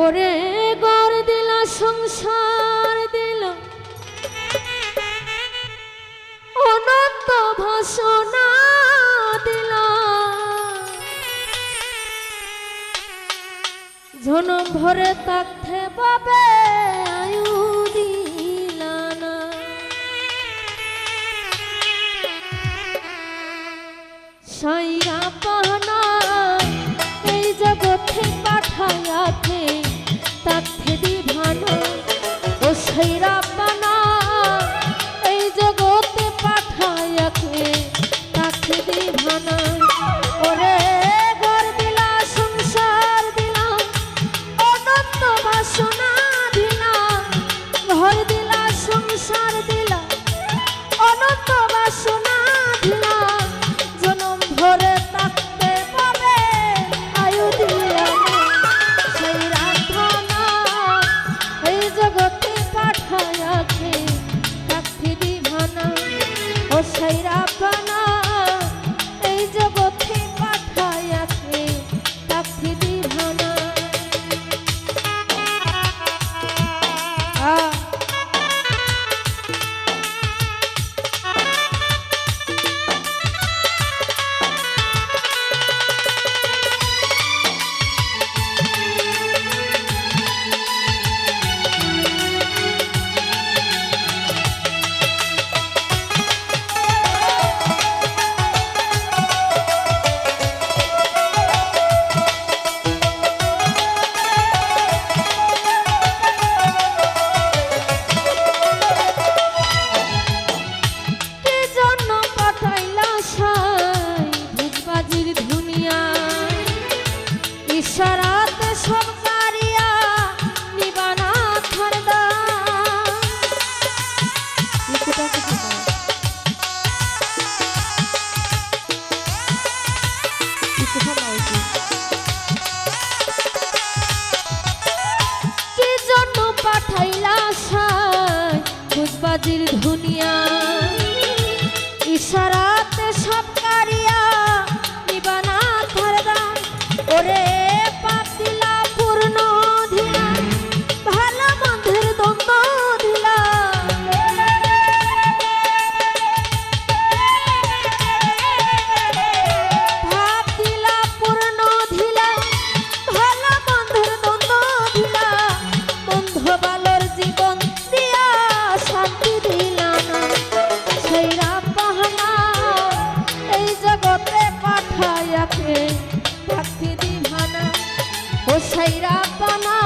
ওরে গড় দিল সংসার দিল। অনন্ত ভাষণা দিল। ঝনম ভরে তাকে বাবে আয়ু বাজির ধুনিয়া। ছাইরা পানা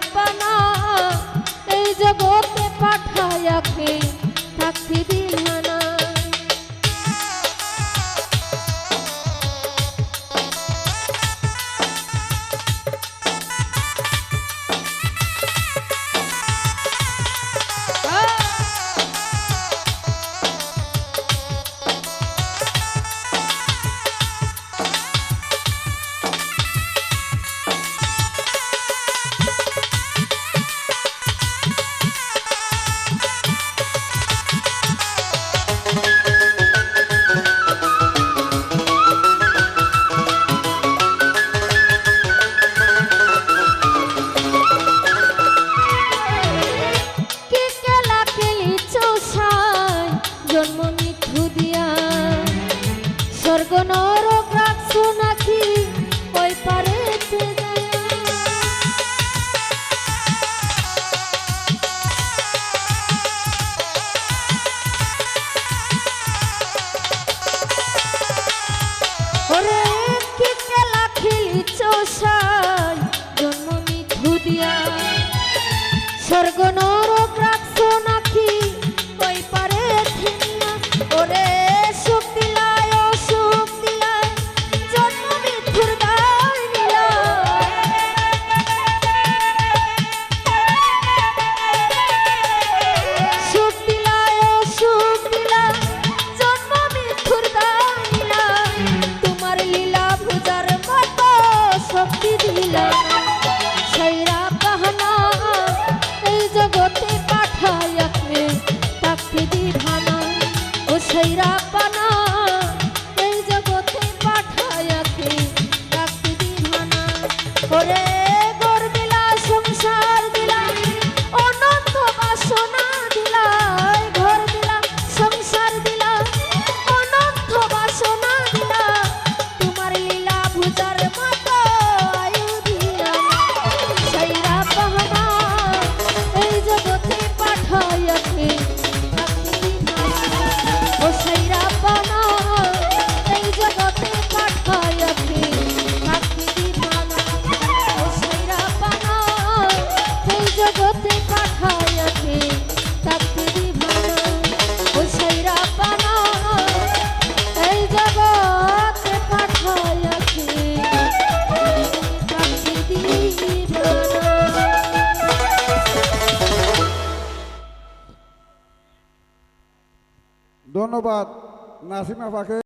রাব্বানা এই জগতে পাঠায় আপনি থাকতে স্বর্গনম ধন্যবাদ নাসিমা পাকে